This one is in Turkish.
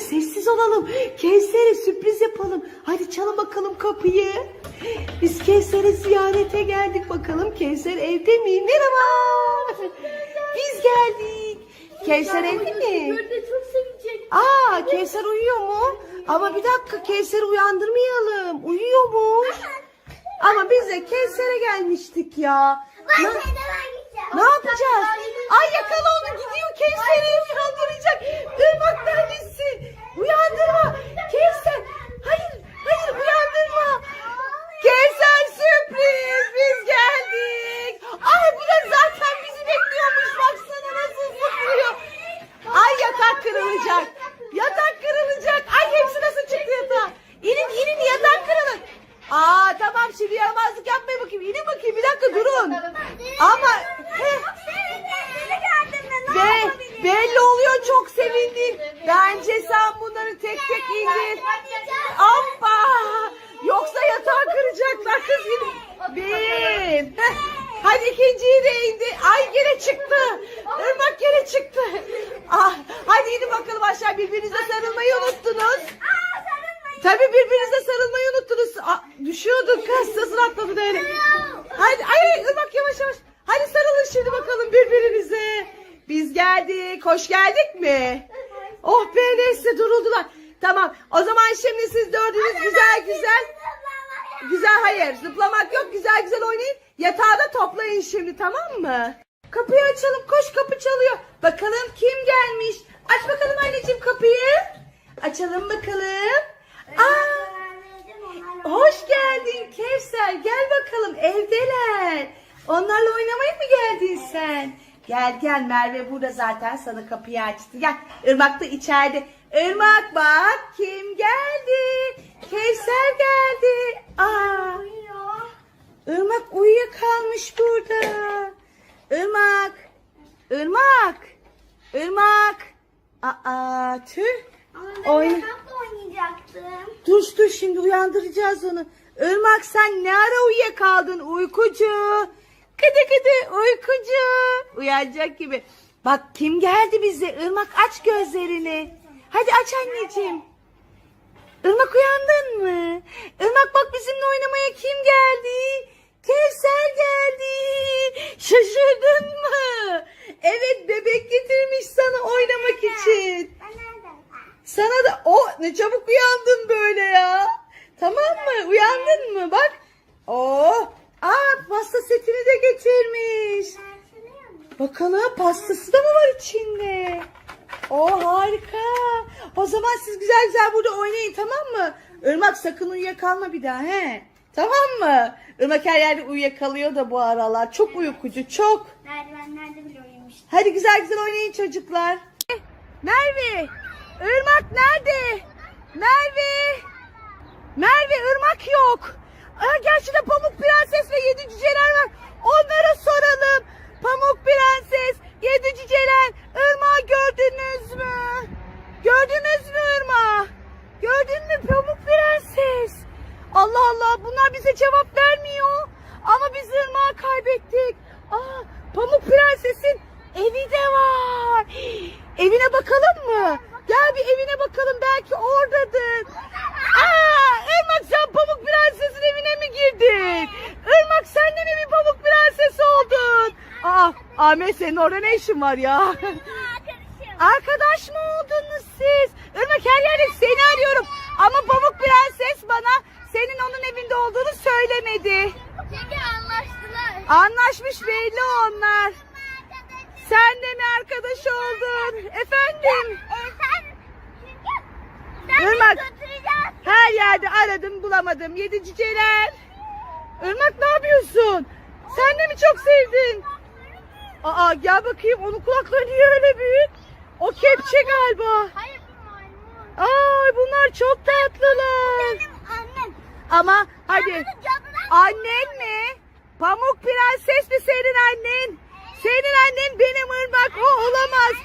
Hadi sessiz olalım. Kevser'e sürpriz yapalım. Hadi çalın bakalım kapıyı. Biz Kevser'e ziyarete geldik bakalım. Kevser evde mi? Merhaba. Biz geldik. Kevser evde mi? Çok sevecek. Aa Kevser uyuyor mu? Ama bir dakika Kevser'i uyandırmayalım. Uyuyor mu? Ama biz de Kevser'e gelmiştik ya. Ne, ne yapacağız? Ay yakala onu gidiyor Kevser'i uyandıracak. Irmak neredesin? Uyandırma. Kevser. Hayır hayır uyandırma. Kevser sürpriz biz geldik. Ay bu da zaten bizi bekliyormuş. Baksana nasıl zıplıyor. Ay yatak kırılacak. Yatak kırılacak. Ay hepsi nasıl çıktı yatağa? İnin inin yatak kırılır. Aa tamam şimdi yaramazlık yapmayın bakayım. İnin bakayım bir dakika durun. Ama heh, be, belli oluyor çok sevindin. Bence sen bunları tek tek indir. Hoppa. Yoksa yatağı kıracaklar kız. Bir. Hadi ikinciyi de indi. Ay gene çıktı. Irmak gene çıktı. Ah, hadi aşağı birbirinize sarılmayı unuttunuz. Tabii birbirinize sarılmayı unuttunuz. Aa, düşüyorduk kız. Nasıl atladı da öyle. Hadi ay, Irmak yavaş yavaş. Hadi sarılın şimdi bakalım birbirinize. Biz geldik. Hoş geldik mi? Oh be neyse duruldular. Tamam o zaman şimdi siz dördünüz güzel güzel. Güzel hayır zıplamak yok güzel güzel oynayın. Yatağı da toplayın şimdi tamam mı? Kapıyı açalım koş kapı çalıyor. Bakalım kim gelmiş. Aç bakalım anneciğim kapıyı. Açalım bakalım. Aa, hoş geldin Kevser gel bakalım evdeler. Onlarla oynamaya mı geldin sen? Gel gel Merve burada zaten sana kapıyı açtı. Gel Irmak da içeride. Irmak bak kim geldi? Kevser geldi. Aa, Irmak uyuyakalmış burada. Irmak. Irmak. Irmak. Aa tüh. Oyna. oynayacaktım. Dur dur şimdi uyandıracağız onu. Irmak sen ne ara uyuyakaldın uykucu? Kıdı kıdı uykucu. Uyanacak gibi. Bak kim geldi bize? Irmak aç gözlerini. Hadi aç anneciğim. Irmak uyandın mı? Irmak bak bizimle oynamaya kim geldi? Kevser geldi. Şaşırdın mı? Evet bebek getirmiş sana oynamak için. Sana da o ne çabuk uyandın böyle ya. Tamam mı? Uyandın mı? Bak. Oh. Aa pasta setini de getirmiş. Bakalım pastası da mı var içinde? O harika. O zaman siz güzel güzel burada oynayın tamam mı? Irmak sakın uyuyakalma bir daha he. Tamam mı? Irmak her yerde uyuyakalıyor da bu aralar. Çok uykucu çok. Merdivenlerde bile uyumuştum. Hadi güzel güzel oynayın çocuklar. Merve, Irmak nerede? Merve, Merve Irmak yok. Aa, gerçi de Pamuk Prenses ve Yedi Cüceler var. Onlara soralım. Pamuk Prenses, Yedi Cüceler, kaybettik. Aa, Pamuk Prenses'in evi de var. Evine bakalım mı? Gel bir evine bakalım belki oradadır. Aa, Irmak sen Pamuk Prenses'in evine mi girdin? Irmak sen de mi bir Pamuk Prenses oldun? Aa, Ahmet senin orada ne işin var ya? Arkadaş mı oldunuz siz? Irmak her yerde seni arıyorum. Ama Pamuk Prenses bana senin onun evinde olduğunu söylemedi. Çünkü. Anlaşmış belli onlar. Sen de mi arkadaş oldun? Efendim? Irmak. Her yerde aradım bulamadım. Yedi cüceler. Irmak ne yapıyorsun? Sen de mi çok sevdin? Aa gel bakayım onun kulakları niye öyle büyük? O kepçe galiba. Hayır bu maymun. Ay bunlar çok tatlılar. Ama hadi. Annen mi? Pamuk prenses mi senin annen? Senin annen benim ırmak. O olamaz.